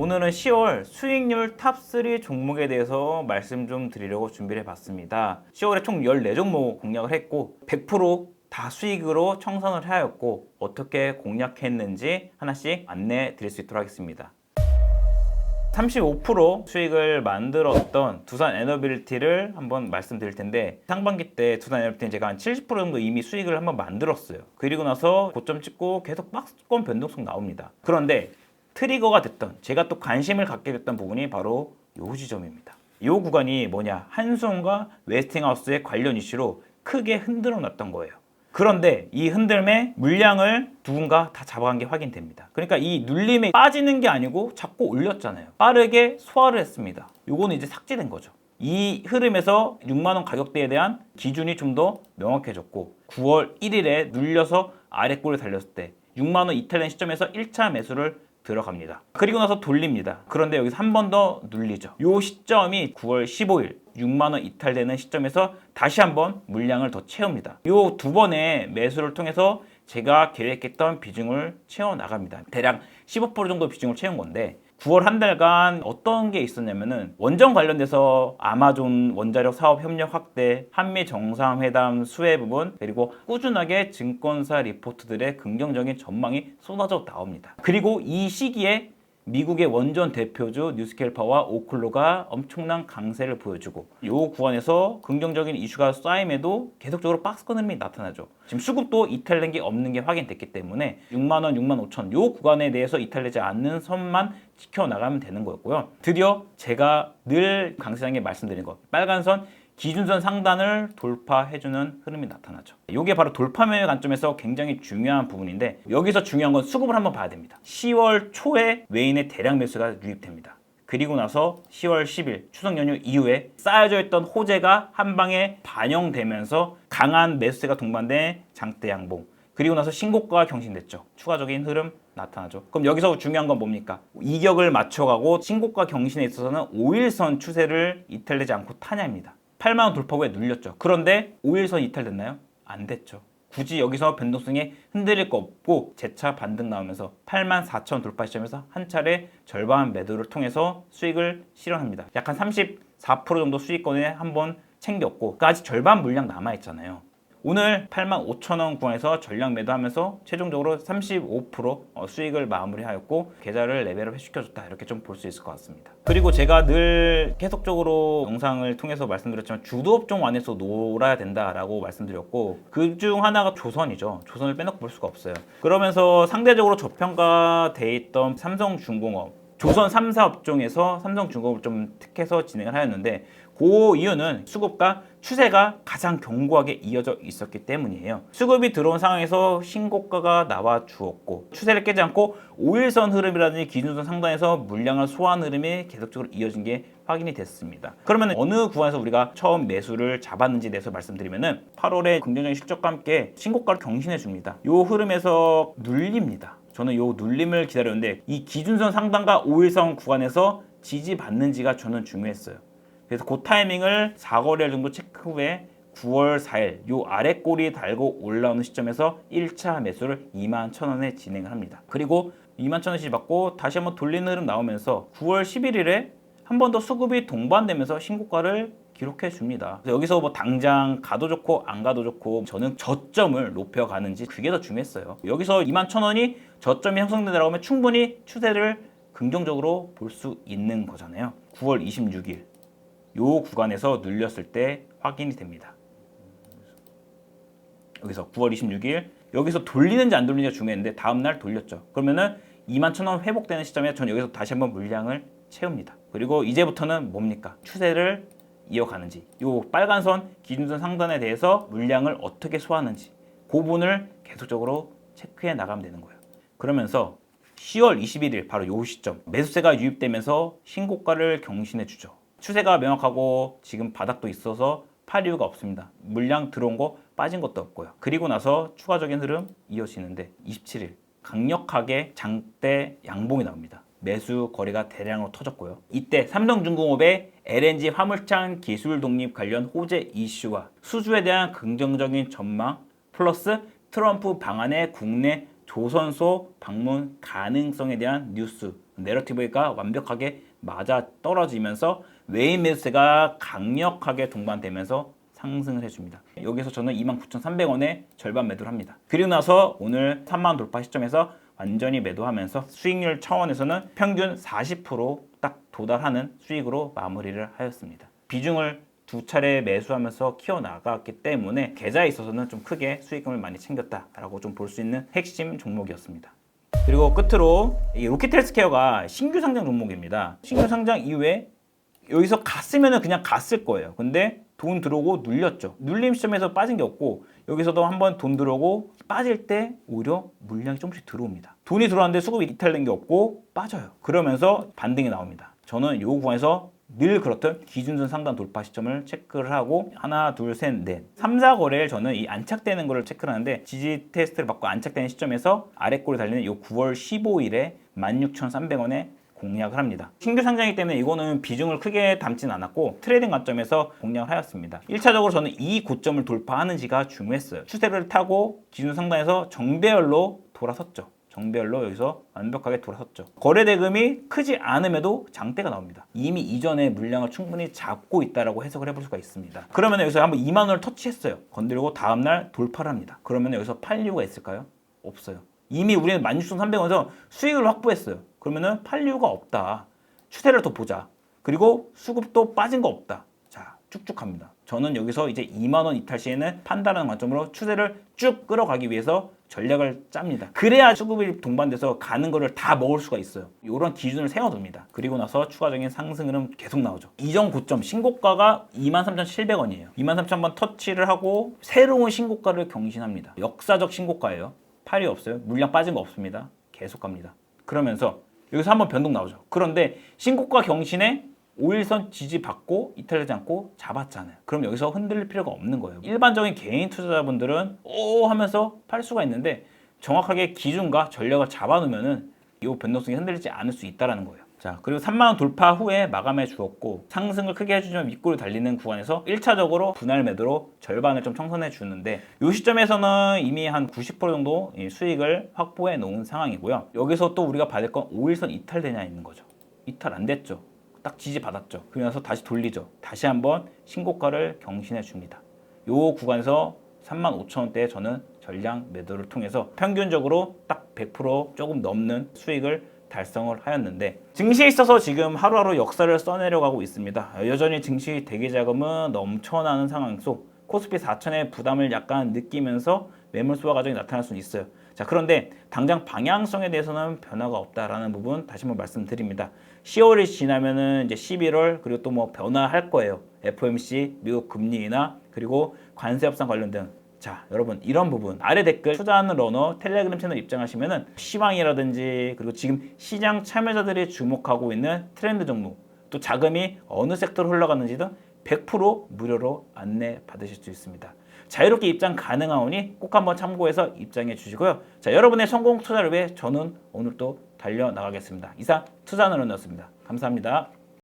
오늘은 10월 수익률 탑3 종목에 대해서 말씀 좀 드리려고 준비를 해봤습니다. 10월에 총 14종목 공략을 했고 100%다 수익으로 청산을 하였고 어떻게 공략했는지 하나씩 안내 드릴 수 있도록 하겠습니다. 35% 수익을 만들었던 두산 에너빌리티를 한번 말씀드릴 텐데 상반기 때 두산 에너빌리티는 제가 한 70% 정도 이미 수익을 한번 만들었어요. 그리고 나서 고점 찍고 계속 박스권 변동성 나옵니다. 그런데 트리거가 됐던 제가 또 관심을 갖게 됐던 부분이 바로 요 지점입니다. 요 구간이 뭐냐 한송과 웨스팅하우스의 관련 이슈로 크게 흔들어 놨던 거예요. 그런데 이 흔들매 물량을 누군가 다 잡아간 게 확인됩니다. 그러니까 이 눌림에 빠지는 게 아니고 자꾸 올렸잖아요. 빠르게 소화를 했습니다. 요거는 이제 삭제된 거죠. 이 흐름에서 6만 원 가격대에 대한 기준이 좀 더 명확해졌고 9월 1일에 눌려서 아래꼴을 달렸을 때 6만 원 이탈된 시점에서 1차 매수를 들어갑니다. 그리고 나서 돌립니다. 그런데 여기서 한 번 더 눌리죠. 요 시점이 9월 15일 6만 원 이탈되는 시점에서 다시 한번 물량을 더 채웁니다. 요두 번의 매수를 통해서 제가 계획했던 비중을 채워 나갑니다. 대략 15% 정도 비중을 채운 건데 9월 한 달간 어떤 게 있었냐면은 원전 관련돼서 아마존 원자력 사업 협력 확대, 한미 정상회담 수혜 부분, 그리고 꾸준하게 증권사 리포트들의 긍정적인 전망이 쏟아져 나옵니다. 그리고 이 시기에 미국의 원전 대표주 뉴스켈파와 오클로가 엄청난 강세를 보여주고 이 구간에서 긍정적인 이슈가 쌓임에도 계속적으로 박스권 흐름이 나타나죠. 지금 수급도 이탈된 게 없는 게 확인됐기 때문에 6만 원, 6만 5천 이 구간에 대해서 이탈되지 않는 선만 지켜나가면 되는 거였고요. 드디어 제가 늘 강세장에 말씀드린 것 빨간 선 기준선 상단을 돌파해주는 흐름이 나타나죠. 이게 바로 돌파매의 관점에서 굉장히 중요한 부분인데 여기서 중요한 건 수급을 한번 봐야 됩니다. 10월 초에 외인의 대량 매수가 유입됩니다. 그리고 나서 10월 10일 추석 연휴 이후에 쌓여져 있던 호재가 한 방에 반영되면서 강한 매수세가 동반된 장대 양봉 그리고 나서 신고가가 경신됐죠. 추가적인 흐름 나타나죠. 그럼 여기서 중요한 건 뭡니까? 이격을 맞춰가고 신고가 경신에 있어서는 5일선 추세를 이탈되지 않고 타냐입니다. 8만 원 돌파 후에 눌렸죠. 그런데 5일선 이탈됐나요? 안 됐죠. 굳이 여기서 변동성에 흔들릴 거 없고 재차 반등 나오면서 8만 4천 돌파 시점에서 한 차례 절반 매도를 통해서 수익을 실현합니다. 약 한 34% 정도 수익권에 한번 챙겼고 그 아직 절반 물량 남아 있잖아요. 오늘 8만 5천 원 구간에서 전량 매도하면서 최종적으로 35% 어, 수익을 마무리하였고 계좌를 레벨업 시켜줬다 이렇게 좀 볼 수 있을 것 같습니다. 그리고 제가 늘 계속적으로 영상을 통해서 말씀드렸지만 주도 업종 안에서 놀아야 된다라고 말씀드렸고 그 중 하나가 조선이죠. 조선을 빼놓고 볼 수가 없어요. 그러면서 상대적으로 저평가돼 있던 삼성중공업 조선 3사 업종에서 삼성중공업을 좀 특해서 진행을 하였는데 그 이유는 수급과 추세가 가장 견고하게 이어져 있었기 때문이에요. 수급이 들어온 상황에서 신고가가 나와 주었고 추세를 깨지 않고 5일선 흐름이라든지 기준선 상단에서 물량을 소화한 흐름이 계속적으로 이어진 게 확인이 됐습니다. 그러면 어느 구간에서 우리가 처음 매수를 잡았는지에 대해서 말씀드리면은 8월에 긍정적인 실적과 함께 신고가를 경신해 줍니다. 이 흐름에서 눌립니다. 저는 이 눌림을 기다렸는데 이 기준선 상단과 5일선 구간에서 지지받는지가 저는 중요했어요. 그래서 그 타이밍을 4거래일 정도 체크 후에 9월 4일 요 아래 꼬리 달고 올라오는 시점에서 1차 매수를 2만 1천원에 진행을 합니다. 그리고 2만 1천원 지받고 다시 한번 돌리는 흐름 나오면서 9월 11일에 한 번 더 수급이 동반되면서 신고가를 기록해 줍니다. 여기서 뭐 당장 가도 좋고 안 가도 좋고 저는 저점을 높여 가는지 그게 더 중요했어요. 여기서 2만 1천원이 저점이 형성된다고 하면 충분히 추세를 긍정적으로 볼 수 있는 거잖아요. 9월 26일 요 구간에서 눌렸을 때 확인이 됩니다. 여기서 9월 26일 여기서 돌리는지 안 돌리는지가 중요했는데 다음 날 돌렸죠. 그러면은 2만 천원 회복되는 시점에 전 여기서 다시 한번 물량을 채웁니다. 그리고 이제부터는 뭡니까? 추세를 이어가는지 요 빨간 선 기준선 상단에 대해서 물량을 어떻게 소화하는지 그 부분을 계속적으로 체크해 나가면 되는 거예요. 그러면서 10월 21일 바로 요 시점 매수세가 유입되면서 신고가를 경신해 주죠. 추세가 명확하고 지금 바닥도 있어서 팔 이유가 없습니다. 물량 들어온 거 빠진 것도 없고요. 그리고 나서 추가적인 흐름 이어지는데 27일 강력하게 장대 양봉이 나옵니다. 매수 거래가 대량으로 터졌고요. 이때 삼성중공업의 LNG 화물창 기술 독립 관련 호재 이슈와 수주에 대한 긍정적인 전망 플러스 트럼프 방안의 국내 조선소 방문 가능성에 대한 뉴스 내러티브가 완벽하게 맞아 떨어지면서 외인 매수세가 강력하게 동반되면서 상승을 해줍니다. 여기서 저는 29,300원에 절반 매도를 합니다. 그리고 나서 오늘 3만 원 돌파 시점에서 완전히 매도하면서 수익률 차원에서는 평균 40%딱 도달하는 수익으로 마무리를 하였습니다. 비중을 두 차례 매수하면서 키워 나갔기 때문에 계좌에 있어서는 좀 크게 수익금을 많이 챙겼다라고 좀 볼 수 있는 핵심 종목이었습니다. 그리고 끝으로 이 로켓헬스케어가 신규 상장 종목입니다. 신규 상장 이후에 여기서 갔으면 그냥 갔을 거예요. 근데 돈 들어오고 눌렸죠. 눌림 시점에서 빠진 게 없고 여기서도 한번 돈 들어오고 빠질 때 오히려 물량이 조금씩 들어옵니다. 돈이 들어왔는데 수급이 이탈된 게 없고 빠져요. 그러면서 반등이 나옵니다. 저는 이 구간에서 늘 그렇듯 기준선 상단 돌파 시점을 체크를 하고 하나 둘 셋 넷 3, 4거래를 저는 이 안착되는 거를 체크를 하는데 지지 테스트를 받고 안착되는 시점에서 아래 골이 달리는 이 9월 15일에 16,300원에 공략을 합니다. 신규 상장이기 때문에 이거는 비중을 크게 담진 않았고 트레이딩 관점에서 공략을 하였습니다. 1차적으로 저는 이 고점을 돌파하는지가 중요했어요. 추세를 타고 기준 상단에서 정배열로 돌아섰죠. 정배열로 여기서 완벽하게 돌아섰죠. 거래 대금이 크지 않음에도 장대가 나옵니다. 이미 이전에 물량을 충분히 잡고 있다라고 해석을 해볼 수가 있습니다. 그러면 여기서 한번 2만 원을 터치했어요. 건드리고 다음 날 돌파를 합니다. 그러면 여기서 팔 이유가 있을까요? 없어요. 이미 우리는 16,300원에서 수익을 확보했어요. 그러면은 팔 이유가 없다. 추세를 더 보자. 그리고 수급도 빠진 거 없다. 자, 쭉쭉 갑니다. 저는 여기서 이제 2만 원 이탈 시에는 판단하는 관점으로 추세를 쭉 끌어가기 위해서 전략을 짭니다. 그래야 수급이 동반돼서 가는 거를 다 먹을 수가 있어요. 이런 기준을 세워둡니다. 그리고 나서 추가적인 상승 흐름 계속 나오죠. 이전 고점 신고가가 23,700원이에요. 23,000번 터치를 하고 새로운 신고가를 경신합니다. 역사적 신고가예요. 팔이 없어요. 물량 거 없습니다. 계속 갑니다. 그러면서 여기서 한번 변동 나오죠. 그런데 신고가 경신에 5일선 지지받고 이탈되지 않고 잡았잖아요. 그럼 여기서 흔들릴 필요가 없는 거예요. 일반적인 개인 투자자분들은 오 하면서 팔 수가 있는데 정확하게 기준과 전략을 잡아놓으면은 이 변동성이 흔들리지 않을 수 있다는 거예요. 자, 그리고 3만 원 돌파 후에 마감해 주었고 상승을 크게 해주지만 윗골이 달리는 구간에서 1차적으로 분할 매도로 절반을 좀 청산해 주는데 이 시점에서는 이미 한 90% 정도 이 수익을 확보해 놓은 상황이고요. 여기서 또 우리가 받을 건 5일선 이탈되냐 있는 거죠. 이탈 안 됐죠. 딱 지지 받았죠. 그러면서 다시 돌리죠. 다시 한번 신고가를 경신해 줍니다. 요 구간에서 35,000원대에 저는 전량 매도를 통해서 평균적으로 딱 100% 조금 넘는 수익을 달성을 하였는데 증시에 있어서 지금 하루하루 역사를 써내려가고 있습니다. 여전히 증시 대기 자금은 넘쳐나는 상황 속 코스피 4천의 부담을 약간 느끼면서 매물 소화 과정이 나타날 수는 있어요. 자 그런데 당장 방향성에 대해서는 변화가 없다라는 부분 다시 한번 말씀드립니다. 10월이 지나면은 이제 11월 그리고 또 뭐 변화할 거예요. FOMC 미국 금리 인하 그리고 관세 협상 관련 등 자, 여러분 이런 부분 아래 댓글 투자하는 러너 텔레그램 채널 입장하시면은 시황이라든지 그리고 지금 시장 참여자들이 주목하고 있는 트렌드 종목 또 자금이 어느 섹터로 흘러가는지 등 100% 무료로 안내 받으실 수 있습니다. 자유롭게 입장 가능하오니 꼭 한번 참고해서 입장해 주시고요. 자, 여러분의 성공 투자를 위해 저는 오늘 또 달려 나가겠습니다. 이상 투자하는 러너였습니다. 감사합니다.